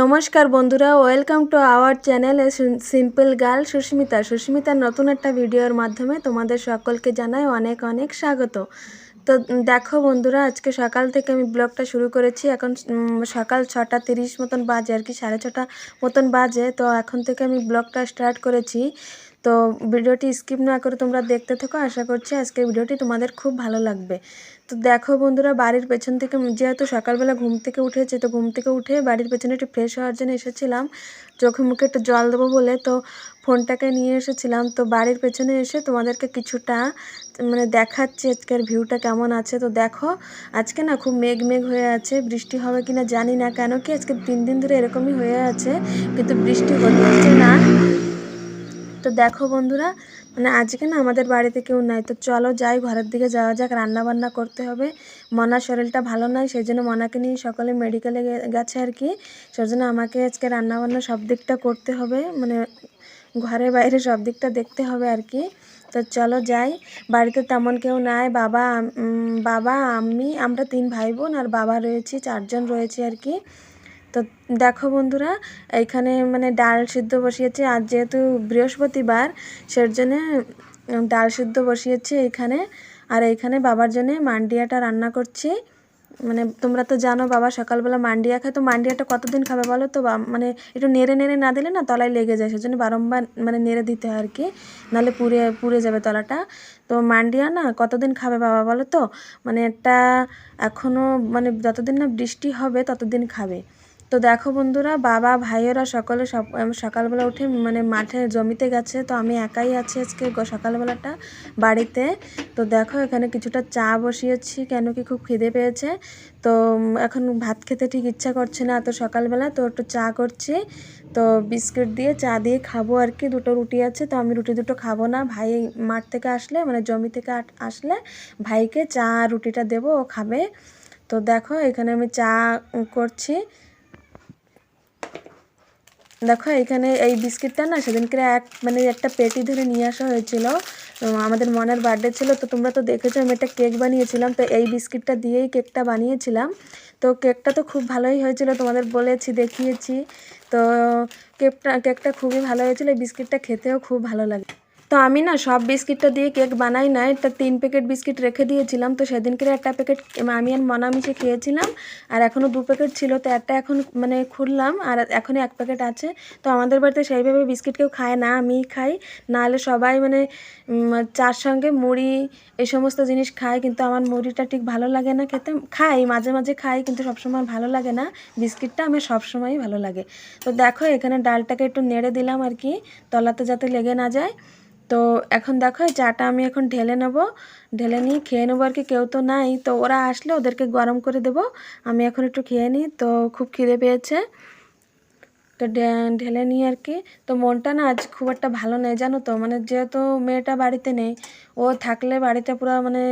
নমস্কার বন্ধুরা welcome to our channel simple girl Susmita. সুস্মিতার নতুন একটা ভিডিওর মাধ্যমে তোমাদের সকলকে জানাই অনেক অনেক স্বাগত। তো দেখো বন্ধুরা, আজকে সকাল থেকে আমি ব্লগটা শুরু করেছি। এখন সকাল ছটা তিরিশ মতন বাজে, আর কি সাড়ে ছটা মতন বাজে। তো এখন থেকে আমি ব্লগটা স্টার্ট করেছি। তো ভিডিওটি স্কিপ না করে তোমরা দেখতে থাকো, আশা করছি আজকের ভিডিওটি তোমাদের খুব ভালো লাগবে। তো দেখো বন্ধুরা, বাড়ির পেছন থেকে যেহেতু সকালবেলা ঘুম থেকে উঠেছে, তো ঘুম থেকে উঠে বাড়ির পেছনে একটু ফ্রেশ হওয়ার জন্য এসেছিলাম। চোখে মুখে একটু জল দেবো বলে তো ফোনটাকে নিয়ে এসেছিলাম। তো বাড়ির পেছনে এসে তোমাদেরকে কিছুটা মানে দেখাচ্ছি আজকের ভিউটা কেমন আছে। তো দেখো, আজকে না খুব মেঘ মেঘ হয়ে আছে। বৃষ্টি হবে কি না জানি না, কেন কি আজকে তিন দিন ধরে এরকমই হয়ে আছে, কিন্তু বৃষ্টি হচ্ছে না। তো দেখো বন্ধুরা মানে আজকে না আমাদের বাড়িতে কেউ নাই। তো চলো যাই, ঘরের দিকে যাওয়া যাক রান্না বান্না করতে হবে। মনার শরীরটা ভালো নয় সেই জন্য মনাকে নিয়ে সকালে মেডিকেলে গেছে আর কি। সেই জন্য আমাকে আজকে রান্না বান্না সব দিকটা করতে হবে মানে ঘরে বাইরে সব দিকটা দেখতে হবে আর কি। তো চলো যাই, বাড়িতে তেমন কেউ নাই, বাবা বাবা আমি আমরা তিন ভাই বোন আর বাবা রয়েছি, চারজন রয়েছি আর কি। তো দেখো বন্ধুরা এখানে মানে ডাল সিদ্ধ বসিয়েছে। আর যেহেতু বৃহস্পতিবার সের জন্যে ডাল সিদ্ধ বসিয়েছি এখানে আর এইখানে বাবার জন্য মান্ডিয়াটা রান্না করছি। মানে তোমরা তো জানো বাবা, সকালবেলা মান্ডিয়া খায়। তো মান্ডিয়াটা কতদিন খাবে বলো তো? মানে একটু নেড়ে নেড়ে না দিলে না তলায় লেগে যায়। সেজন্য বারংবার মানে নেড়ে দিতে হয় আর কি নাহলে পুড়ে পুড়ে যাবে তলাটা। তো মান্ডিয়া না কতদিন খাবে বাবা বলো তো? মানে একটা এখনও মানে যতদিন না বৃষ্টি হবে ততদিন খাবে। তো দেখো বন্ধুরা, বাবা, ভাইয়েরা সকলে সকালবেলা উঠে মানে মাঠে জমিতে গেছে, তো আমি একাই আছি আজকে সকালবেলাটা বাড়িতে। তো দেখো এখানে কিছুটা চা বসিয়েছি, কেন কি খুব খিদে পেয়েছে। তো এখন ভাত খেতে ঠিক ইচ্ছা করছে না এত সকালবেলা, তো একটু চা করছি। তো বিস্কিট দিয়ে চা দিয়ে খাব আর কি, দুটো রুটি আছে, তো আমি রুটি দুটো খাব না। ভাই মাঠ থেকে আসলে মানে জমি থেকে আসলে ভাইকে চা রুটিটা দেবো, ও খাবে। তো দেখো এখানে আমি চা করছি। দেখো, এখানে এই বিস্কিটটা না সেদিনকে এক মানে একটা পেটি ধরে নিয়ে আসা হয়েছিল। আমাদের মনের বার্থডে ছিল, তো তোমরা তো দেখেছ আমি একটা কেক বানিয়েছিলাম। তো এই বিস্কিটটা দিয়েই কেকটা বানিয়েছিলাম। তো কেকটা তো খুব ভালোই হয়েছিল, তোমাদের বলেছি, দেখিয়েছি। তো কেকটা কেকটা খুবই ভালো হয়েছিল, এই বিস্কিটটা খেতেও খুব ভালো লাগে। তো আমি না সব বিস্কিটটা দিয়ে কেক বানাই না এটা তিন প্যাকেট বিস্কিট রেখে দিয়েছিলাম। তো সেদিনকে একটা প্যাকেট আমি আর মনা মিশে খেয়েছিলাম। আর এখনও দু প্যাকেট ছিল। তো একটা এখন মানে খুললাম। আর এখনই এক প্যাকেট আছে। তো আমাদের বাড়িতে সেইভাবে বিস্কিট কেউ খায় না। আমিই খাই। নাহলে সবাই মানে চার সঙ্গে মুড়ি এই সমস্ত জিনিস খায়। কিন্তু আমার মুড়িটা ঠিক ভালো লাগে না খেতে। খাই, মাঝে মাঝে খাই, কিন্তু সবসময় ভালো লাগে না। বিস্কিটটা আমার সবসময়ই ভালো লাগে। তো দেখো এখানে ডালটাকে একটু নেড়ে দিলাম আর কি। তলাতে যাতে লেগে না যায়। তো এখন দেখো চাটা আমি এখন ঢেলে নেব। ঢেলে নিয়ে খেয়ে নেব আর কি, কেউ তো নাই। তো ওরা আসলে ওদেরকে গরম করে দেবো। আমি এখন একটু খেয়ে নিই। তো খুব খিদে পেয়েছে। তো ঢেলে নিই আর কি। তো মনটা না আজ খুব একটা ভালো নেই, জানো তো। মানে যেহেতু মেয়েটা বাড়িতে নেই, ও থাকলে বাড়িতে পুরো মানে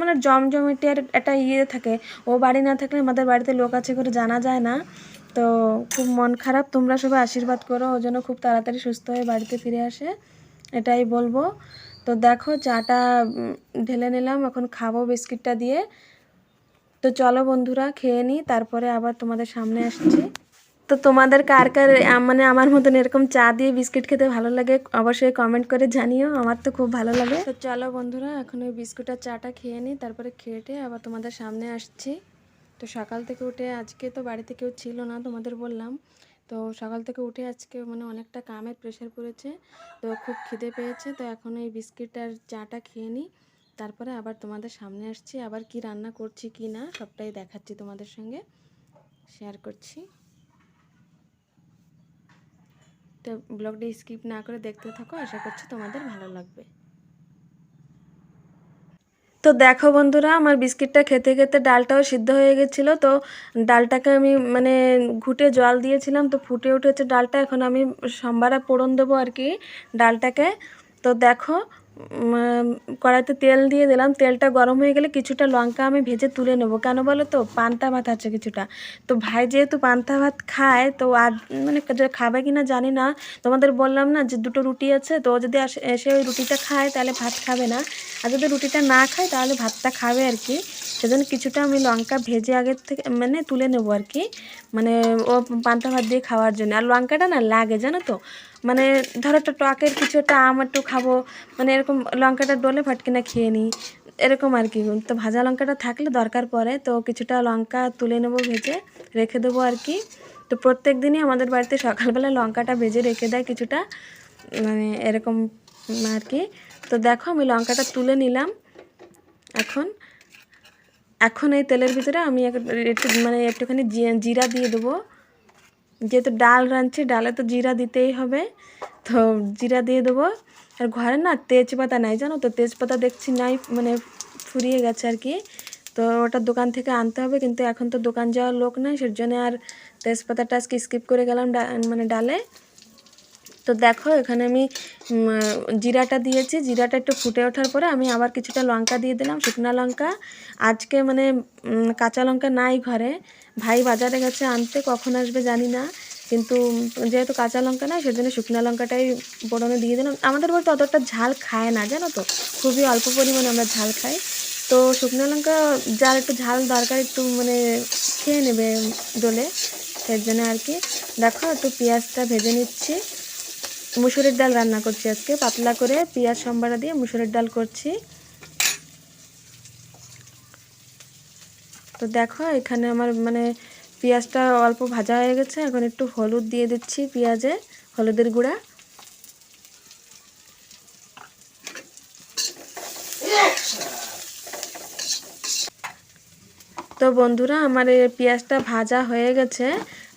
মানে জমজমিটি একটা ইয়ে থাকে। ও বাড়ি না থাকলে আমাদের বাড়িতে লোক আছে করে জানা যায় না। তো খুব মন খারাপ। তোমরা সবাই আশীর্বাদ করো। ও যেন খুব তাড়াতাড়ি সুস্থ হয়ে বাড়িতে ফিরে আসে। এটাই বলব। তো দেখো চাটা ঢেলে নিলাম, এখন খাব বিস্কিটটা দিয়ে। তো চলো বন্ধুরা, খেয়ে নিই তারপরে আবার তোমাদের সামনে আসছি। তো তোমাদের কার কার মানে আমার মতন এরকম চা দিয়ে বিস্কিট খেতে ভালো লাগে, অবশ্যই কমেন্ট করে জানিও, আমার তো খুব ভালো লাগে। তো চলো বন্ধুরা, এখন ওই বিস্কুট আর চাটা খেয়ে নিই তারপরে খেয়ে আবার তোমাদের সামনে আসছি। তো সকাল থেকে উঠে, আজকে তো বাড়িতে কেউ ছিল না, তোমাদের বললাম। তো সকাল থেকে উঠে আজকে মানে অনেকটা কামের প্রেশার পড়েছে, তো খুব খিদে পেয়েছে, তো এখন এই বিস্কিট আর চাটা খেয়ে নিই, তারপরে আবার তোমাদের সামনে আসছি, আবার কি রান্না করছি কি না সবটাই দেখাচ্ছি তোমাদের সঙ্গে শেয়ার করছি। তো ব্লগটা স্কিপ না করে দেখতে থাকো, আশা করছি তোমাদের ভালো লাগবে। তো দেখো বন্ধুরা, আমার বিস্কিটটা খেতে খেতে ডালটাও সিদ্ধ হয়ে গেছিল। তো ডালটাকে আমি মানে ঘুটে জল দিয়েছিলাম, তো ফুটে উঠেছে ডালটা। এখন আমি সম্বারা পোড়ন দেবো আর কি ডালটাকে। তো দেখো কড়াইতে তেল দিয়ে দিলাম। তেলটা গরম হয়ে গেলে কিছুটা লঙ্কা আমি ভেজে তুলে নেব। কেন বলো তো? পান্তা ভাত আছে কিছুটা। তো ভাই যেহেতু পান্তা ভাত খায়, তো আর মানে খাবে কি না জানি না। তোমাদের বললাম না যে দুটো রুটি আছে, তো যদি এসে ওই রুটিটা খায় তাহলে ভাত খাবে না। আর যদি রুটিটা না খায় তাহলে ভাতটা খাবে আর কি। সেজন্য কিছুটা আমি লঙ্কা ভেজে আগের থেকে মানে তুলে নেব আর কি। মানে ও পান্তা ভাত দিয়ে খাওয়ার জন্য। আর লঙ্কাটা না লাগে, জানো তো? মানে ধরো একটা টকের কিছু একটা আম একটু খাব। মানে এরকম লঙ্কাটা ডলে ফটকিনা খেয়ে নিই। এরকম আর কি, তো ভাজা লঙ্কাটা থাকলে দরকার পড়ে, তো কিছুটা লঙ্কা তুলে নেব ভেজে, রেখে দেবো আর কি। তো প্রত্যেক দিনই আমাদের বাড়িতে সকালবেলা লঙ্কাটা ভেজে রেখে দেয় কিছুটা মানে এরকম আর কি। তো দেখো আমি লঙ্কাটা তুলে নিলাম, এখন এখন এই তেলের ভিতরে আমি একটু মানে একটুখানি জিরা দিয়ে দেবো। যেহেতু ডাল রাঁধছি, ডালে তো জিরা দিতেই হবে, তো জিরা দিয়ে দেবো। আর ঘরে না তেজপাতা নাই, জানো তো? তেজপাতা দেখছি নাই মানে ফুরিয়ে গেছে আর কি। তো ওটা দোকান থেকে আনতে হবে, কিন্তু এখন তো দোকান যাওয়ার লোক নাই সের জন্য আর তেজপাতাটা আজকে স্কিপ করে গেলাম মানে ডালে। তো দেখো, এখানে আমি জিরাটা দিয়েছি। জিরাটা একটু ফুটে ওঠার পরে আমি আবার কিছুটা লঙ্কা দিয়ে দিলাম, শুকনো লঙ্কা। আজকে মানে কাঁচা লঙ্কা নাই ঘরে। ভাই বাজারে গেছে আনতে, কখন আসবে জানি না। কিন্তু যেহেতু কাঁচা লঙ্কা নাই, সেজন্য শুকনো লঙ্কাটাই পোড়ানো দিয়ে দিলাম। আমাদের বলতে অতটা ঝাল খায় না, জানো তো? খুবই অল্প পরিমাণে আমরা ঝাল খাই। তো শুকনো লঙ্কা যার একটু ঝাল দরকার, একটু মানে খেয়ে নেবে ডলে সেই জন্য আর কি। দেখো, একটু পেঁয়াজটা ভেজে নিচ্ছি। মুসুরির ডাল রান্না করছি আজকে। পাতলা করে পেঁয়াজ সম্বারা দিয়ে মুসুরির ডাল করছি। তো দেখো, এখানে আমার মানে পেঁয়াজটা অল্প ভাজা হয়ে গেছে। এখন একটু হলুদ দিয়ে দিচ্ছি পেঁয়াজে, হলুদের গুঁড়া। তো বন্ধুরা, আমার এই পেঁয়াজটা ভাজা হয়ে গেছে।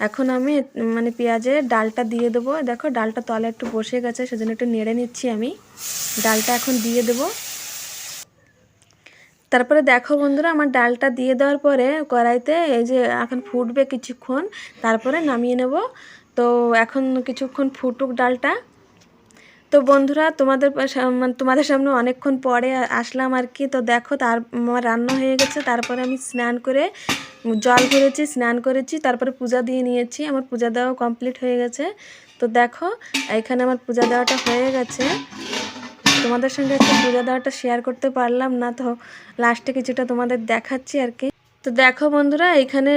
এখন আমি মানে পেঁয়াজে ডালটা দিয়ে দেবো। দেখো, ডালটা তলে একটু বসে গেছে, সেজন্য একটু নেড়ে নিচ্ছি আমি। ডালটা এখন দিয়ে দেবো। তারপরে দেখো বন্ধুরা, আমার ডালটা দিয়ে দেওয়ার পরে কড়াইতে এই যে এখন ফুটবে কিছুক্ষণ, তারপরে নামিয়ে নেব। তো এখন কিছুক্ষণ ফুটুক ডালটা। তো বন্ধুরা, তোমাদের মানে তোমাদের সামনে অনেকক্ষণ পরে আসলাম আর কি। তো দেখো, তার, আমার রান্না হয়ে গেছে। তারপরে আমি স্নান করে, জল ভরেছি, স্নান করেছি, তারপরে পূজা দিয়ে নিয়েছি। আমার পূজা দেওয়া কমপ্লিট হয়ে গেছে। তো দেখো, এখানে আমার পূজা দেওয়াটা হয়ে গেছে। তোমাদের সঙ্গে একটু পূজা দেওয়াটা শেয়ার করতে পারলাম না, তো লাস্টে কিছুটা তোমাদের দেখাচ্ছি আর কি। তো দেখো বন্ধুরা, এখানে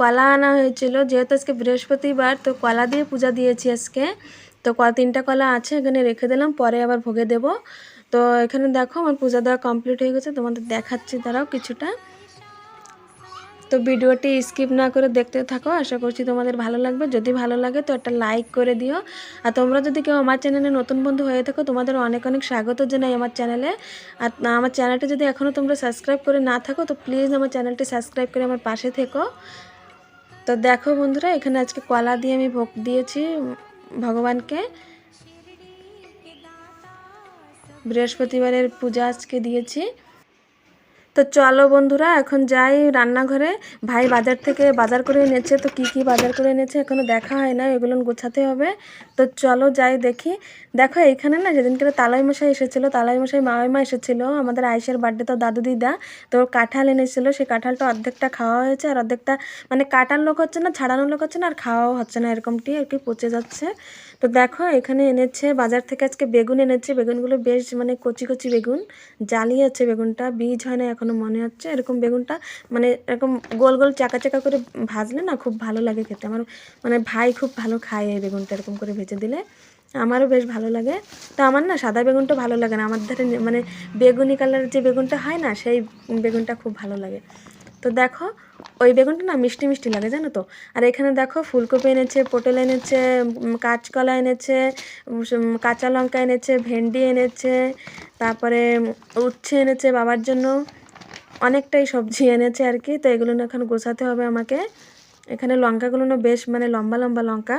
কলা আনা হয়েছিল, যেহেতু আজকে বৃহস্পতিবার, তো কলা দিয়ে পূজা দিয়েছি আজকে। তো ক, তিনটা কলা আছে, এখানে রেখে দিলাম, পরে আবার ভোগে দেব। তো এখানে দেখো, আমার পূজা দেওয়া কমপ্লিট হয়ে গেছে, তোমাদের দেখাচ্ছি তারাও কিছুটা। তো ভিডিওটি স্কিপ না করে দেখতে থাকো। আশা করছি তোমাদের ভালো লাগবে। যদি ভালো লাগে তো একটা লাইক করে দিও। আর তোমরা যদি কেউ আমার চ্যানেলে নতুন বন্ধু হয়ে থাকো, তোমাদের অনেক অনেক স্বাগত জানাই আমার চ্যানেলে। আর আমার চ্যানেলটি যদি এখনও তোমরা সাবস্ক্রাইব করে না থাকো, তো প্লিজ আমার চ্যানেলটি সাবস্ক্রাইব করে আমার পাশে থেকো। তো দেখো বন্ধুরা, এখানে আজকে কলা দিয়ে আমি ভোগ দিয়েছি ভগবানকে। বৃহস্পতিবারের পূজা আজকে দিয়েছি। তো চলো বন্ধুরা, এখন যাই রান্নাঘরে। ভাই বাজার থেকে বাজার করে এনেছে, তো কি কি বাজার করে এনেছে এখনও দেখা হয় না, এগুলো গোছাতে হবে। তো চলো যাই দেখি। দেখো এইখানে না যেদিনকে তালাই মশাই এসেছিল, তালাই মশাই মামাইমা এসেছিল, আমাদের আয়েশের বার্থডে তো দাদু দিদা, তো কাঁঠাল এনেছিল, সেই কাঁঠালটা অর্ধেকটা খাওয়া হয়েছে আর অর্ধেকটা মানে কাটার লোক হচ্ছে না ছাড়ানোর লোক হচ্ছে না, আর খাওয়াও হচ্ছে না, এরকমটি আর কি পচে যাচ্ছে। তো দেখো, এখানে এনেছে, বাজার থেকে আজকে বেগুন এনেছে। বেগুনগুলো বেশ মানে কচি কচি বেগুন, জালি আছে বেগুনটা, বীজ হয় না এখনও মনে হচ্ছে। এরকম বেগুনটা মানে এরকম গোল গোল চাকা চাকা করে ভাজলে না খুব ভালো লাগে খেতে। আমার মানে ভাই খুব ভালো খায় এই বেগুনটা এরকম করে ভেজে দিলে। আমারও বেশ ভালো লাগে। তো আমার না সাদা বেগুনটা ভালো লাগে না। আমার ধারে মানে বেগুনি কালার যে বেগুনটা হয় না, সেই বেগুনটা খুব ভালো লাগে। তো দেখো ওই বেগুনটা না মিষ্টি মিষ্টি লাগে, জানো তো? আর এখানে দেখো ফুলকপি এনেছে, পটল এনেছে কাঁচকলা এনেছে কাঁচা লঙ্কা এনেছে, ভেন্ডি এনেছে, তারপরে উচ্ছে এনেছে বাবার জন্য। অনেকটাই সবজি এনেছে আর কি, তো এগুলো না এখন গোছাতে হবে আমাকে। এখানে লঙ্কাগুলো না বেশ মানে লম্বা লম্বা লঙ্কা।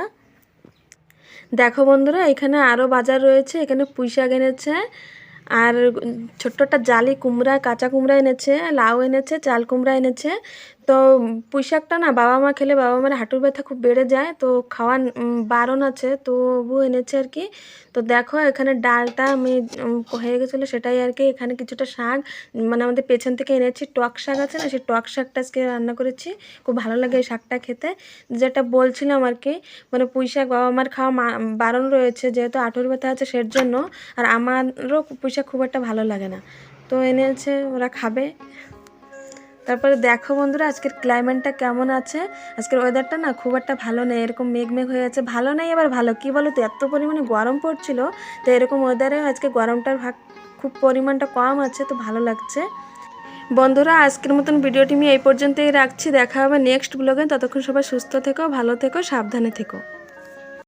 দেখো বন্ধুরা, এখানে আরও বাজার রয়েছে, এখানে পুঁই শাক এনেছে, আর ছোট্ট একটা জালি কুমড়া, কাঁচা কুমড়া এনেছে, লাউ এনেছে, চাল কুমড়া এনেছে। তো পুঁই শাকটা না বাবা মা খেলে বাবা মার হাঁটুর ব্যথা খুব বেড়ে যায় তো খাওয়া উম, বারণ আছে তো বউ এনেছে আর কি। তো দেখো এখানে ডালটা আমি হয়ে গেছিল সেটাই আর কি এখানে কিছুটা শাক মানে আমাদের পেছন থেকে এনেছি টক শাক আছে না সেই টক শাকটা আজকে রান্না করেছি খুব ভালো লাগে এই শাকটা খেতে। যেটা বলছিলাম আর কি মানে পুঁই শাক বাবা মার খাওয়া বারণ রয়েছে যেহেতু হাঁটুর ব্যথা আছে সের জন্য আর আমারও পুঁই শাক খুব একটা ভালো লাগে না। তো এনেছে ওরা খাবে। তারপরে দেখো বন্ধুরা, আজকের ক্লাইমেটটা কেমন আছে? আজকের ওয়েদারটা না খুব একটা ভালো নেই, এরকম মেঘ মেঘ হয়ে আছে। ভালো নেই আবার ভালো, কি বলো তো এত পরিমাণে গরম পড়ছিল, তো এরকম ওয়েদারে আজকে গরমটার ভাগ খুব পরিমাণটা কম আছে, তো ভালো লাগছে। বন্ধুরা, আজকের মতন ভিডিওটি আমি এই পর্যন্তই রাখছি, দেখা হবে নেক্সট ব্লগে ততক্ষণ সবাই সুস্থ থেকো, ভালো থেকো, সাবধানে থেকো।